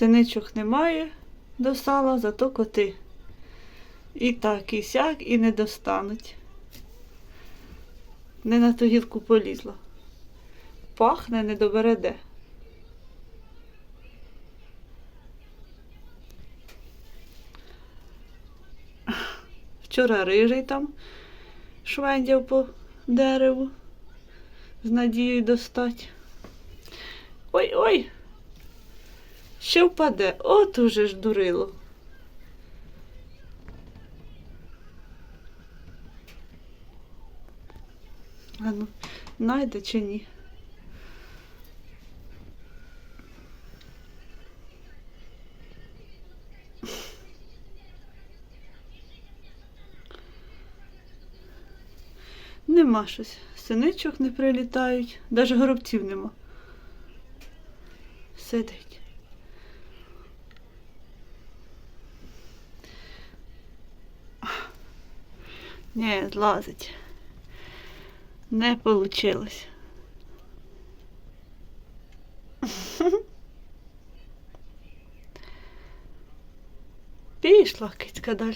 Синичок немає до сала, зато коти. І так, і сяк, і не достануть. Не на ту гілку полізла. Пахне, не добере де. Вчора рижий там швендяв по дереву з надією достать. Ой-ой! Ще впаде. От уже ж дурило. А ну, найде чи ні? Нема щось. Синичок не прилітають, навіть горобців нема. Сидить. Ні, злазить. Не получилось. Пішла кицька далі.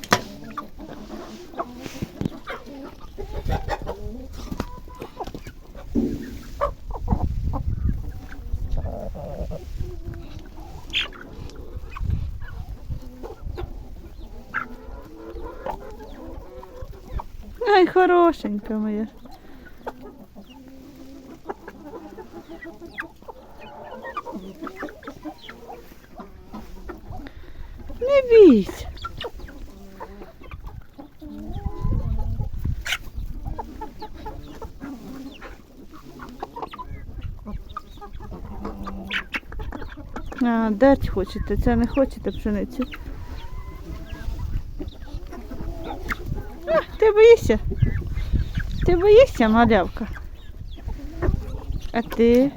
хорошенька моя. Не бійся. А, дерть хочете, це не хочете пшеницю. А, ти боїшся? Ти боїшся, малявка? А ти?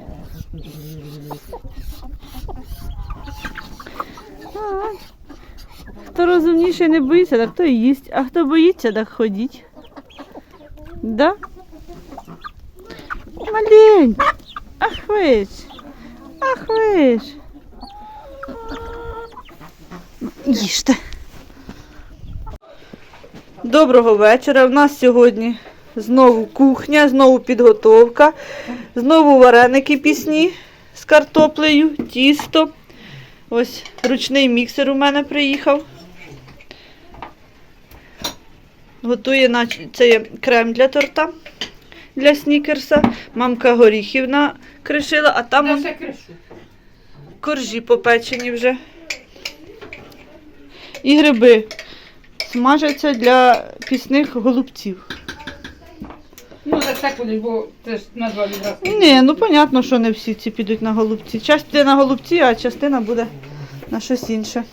Хто розумніший не боїться, так то і їсть. А хто боїться, так ходіть. Да? Маленький. Ах ви ж. Ах ви ж. Ну, Їжте. Доброго вечора. У нас сьогодні знову кухня, знову підготовка, знову вареники пісні з картоплею, тісто. Ось ручний міксер у мене приїхав. Готує це є крем для торта для снікерса. Мамка горіхів накришила, а там он коржі попечені вже. І гриби смажаться для пісних голубців. Ну, за це кудись, бо це ж на два відразу. Ні, ну понятно, що не всі ці підуть на голубці. Часть піде на голубці, а частина буде на щось інше.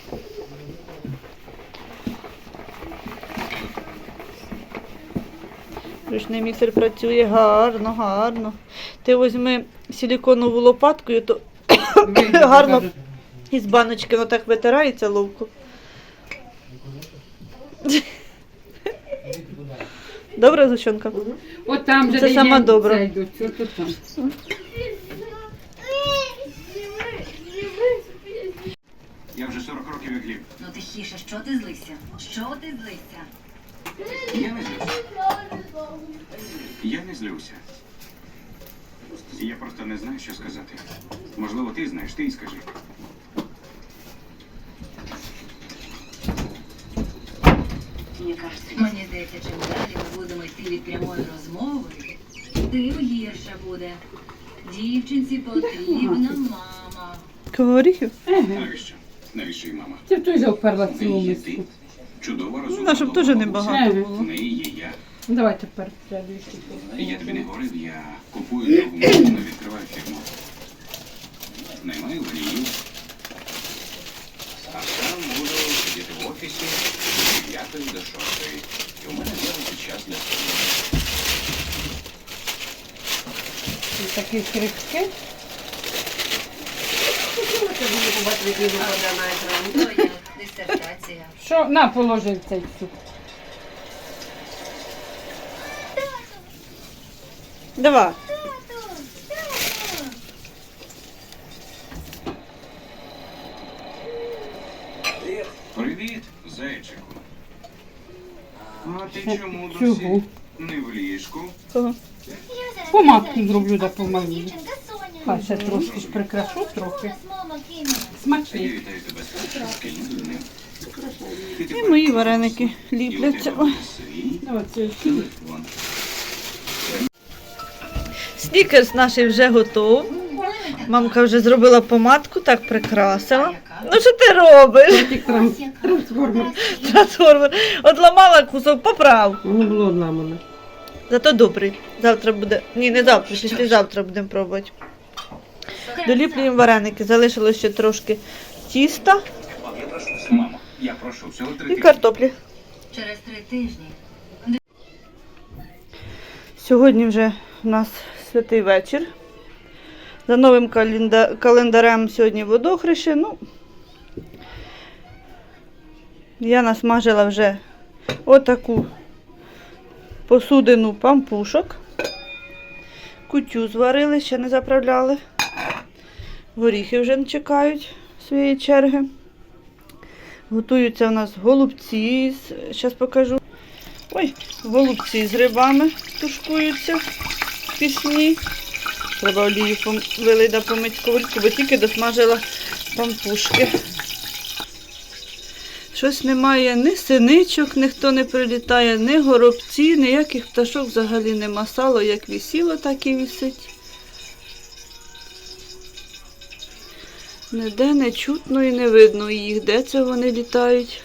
Ручний міксер працює гарно, гарно. Ти візьми силіконову лопаткою, то гарно із баночки воно так витирається ловко. Добре, Зущенка? От там же Це де сама є, добра. це йдуть, от тут там. Я вже 40 років як гліб. Ну тихіше, що ти злився? Що ти злився? Я не злюся. Я не злюся. Я просто не знаю, що сказати. Можливо, ти знаєш, ти й скажи. Мені кажеться, мені здається, чим далі ми будемо йти від прямої розмови, тим гірше буде. Дівчинці потрібна мама. Горіхів? Навіщо? Навіщо і мама? Ти теж вперла В цілу миску. Чудова Ну, розумна. на, щоб теж добра не бабуся. багато Ага. було. В неї є я. Давай тепер следующий. Я тобі не говорив, я купую другу машину, відкриваю фірму. Наймаю водіїв. А сам буду сидіти в офісі 9 до 6. І у мене з'явиться час для. І такі крихки. То як дисертація. Що на положив цей суп? Давай. Привіт, зайчику. А ти чому досі не в ліжку? Помадку зроблю помалю. Хай ще трошки ж прикрашу трохи. Ти І мої вареники ліпляться. Снікерс наш вже готов. Мамка вже зробила помадку, так прикрасила. Ну що ти робиш? трансформер. Трансформер. От ламала кусок, поправ. Воно було одламане. Зато добрий. Завтра буде. Ні, не завтра, післязавтра будемо пробувати. Доліплюємо вареники. Залишилось ще трошки тіста Я прошу, мамо, я прошу, всього три і тижні. картоплі. Через три тижні. Сьогодні вже у нас святий вечір. За новим календа- календарем сьогодні водохреще. Ну, я насмажила вже отаку посудину пампушок. Кутю зварили, ще не заправляли. Горіхи вже не чекають своєї черги. Готуються у нас голубці, зараз покажу. Ой, голубці з грибами тушкуються пісні. Треба олію пом- вилий да помить сковорідку, бо тільки досмажила пампушки. Щось немає ні синичок, ніхто не прилітає, ні горобці, ніяких пташок взагалі нема. Сало як висіло, так і висить. Ніде не чутно і не видно їх, де це вони літають.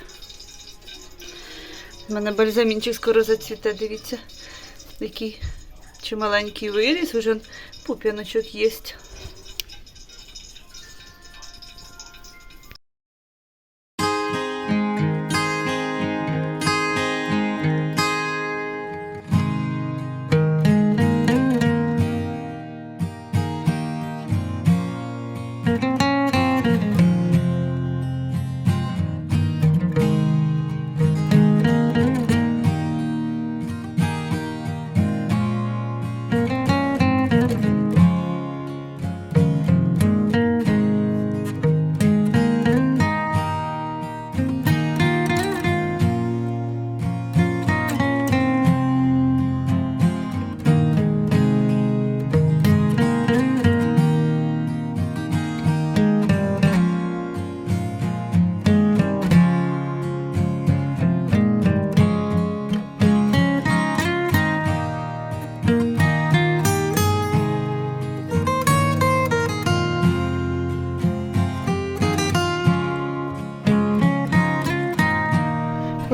У мене бальзамінчик скоро зацвіте, дивіться, який чималенький виріс, уже пуп'яночок є.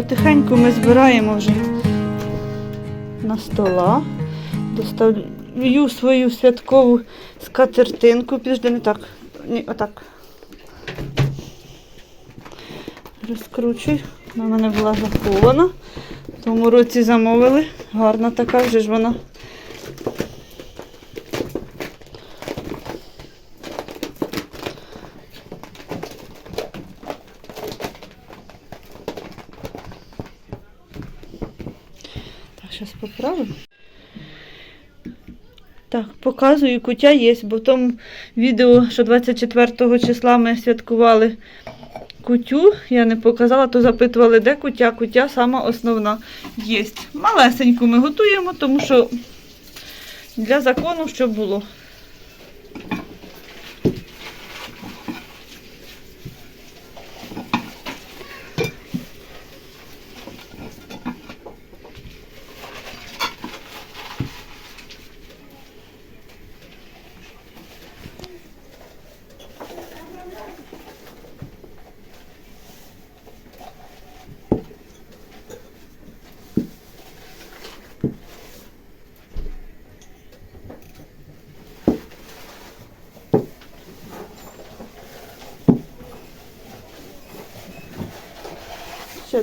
Потихеньку ми збираємо вже на стола. Доставлю свою святкову скатертинку. Підожди, не так. Ні, отак. Розкручуй. Вона в мене була захована. В тому році замовили. Гарна така вже ж вона. Так, зараз поправимо. Так, показую, кутя є, бо в тому відео, що 24 числа ми святкували кутю, я не показала, то запитували, де кутя. Кутя сама основна є. Малесеньку ми готуємо, тому що для закону що було.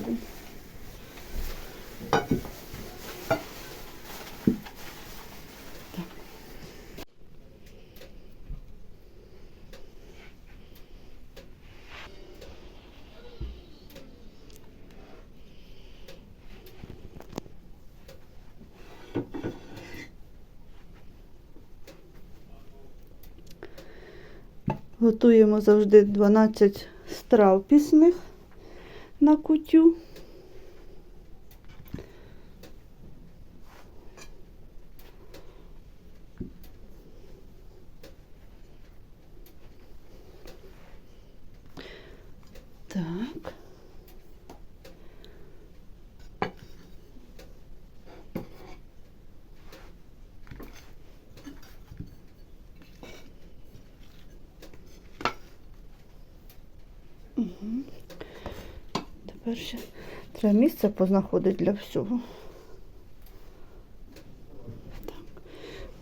Ще один. Готуємо завжди 12 страв пісних на кутю. Так. Тепер ще треба місце познаходити для всього. Так.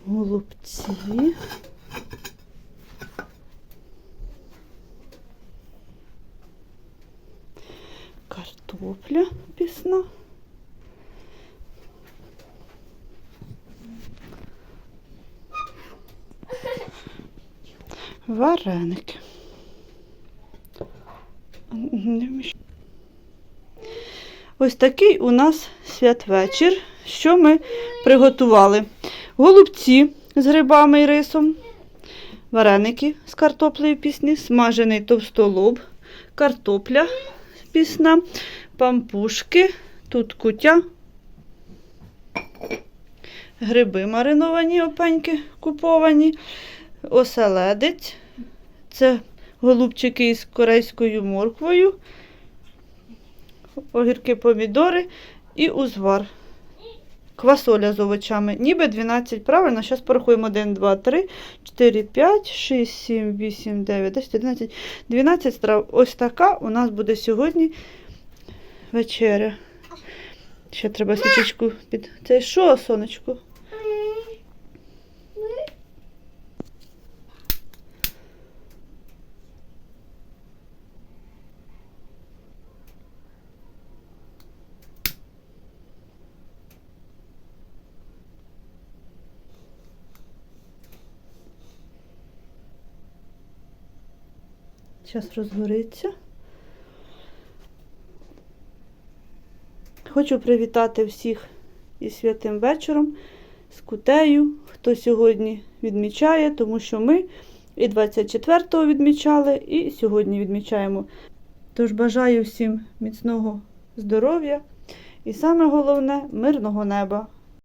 Голубці. Картопля пісна. Вареники. Не вміщ- Ось такий у нас святвечір. Що ми приготували? Голубці з грибами і рисом, вареники з картоплею пісні, смажений товстолоб, картопля пісна, пампушки, тут кутя, гриби мариновані, опеньки куповані, оселедець. Це голубчики із корейською морквою, огірки, помідори і узвар. Квасоля з овочами. Ніби 12, правильно? Зараз порахуємо 1, 2, 3, 4, 5, 6, 7, 8, 9, 10, 11, 12 страв. Ось така у нас буде сьогодні вечеря. Ще треба свічечку під. Це що, сонечко? Зараз розгориться. Хочу привітати всіх із святим вечором, з кутею, хто сьогодні відмічає, тому що ми і 24-го відмічали, і сьогодні відмічаємо. Тож бажаю всім міцного здоров'я і саме головне мирного неба.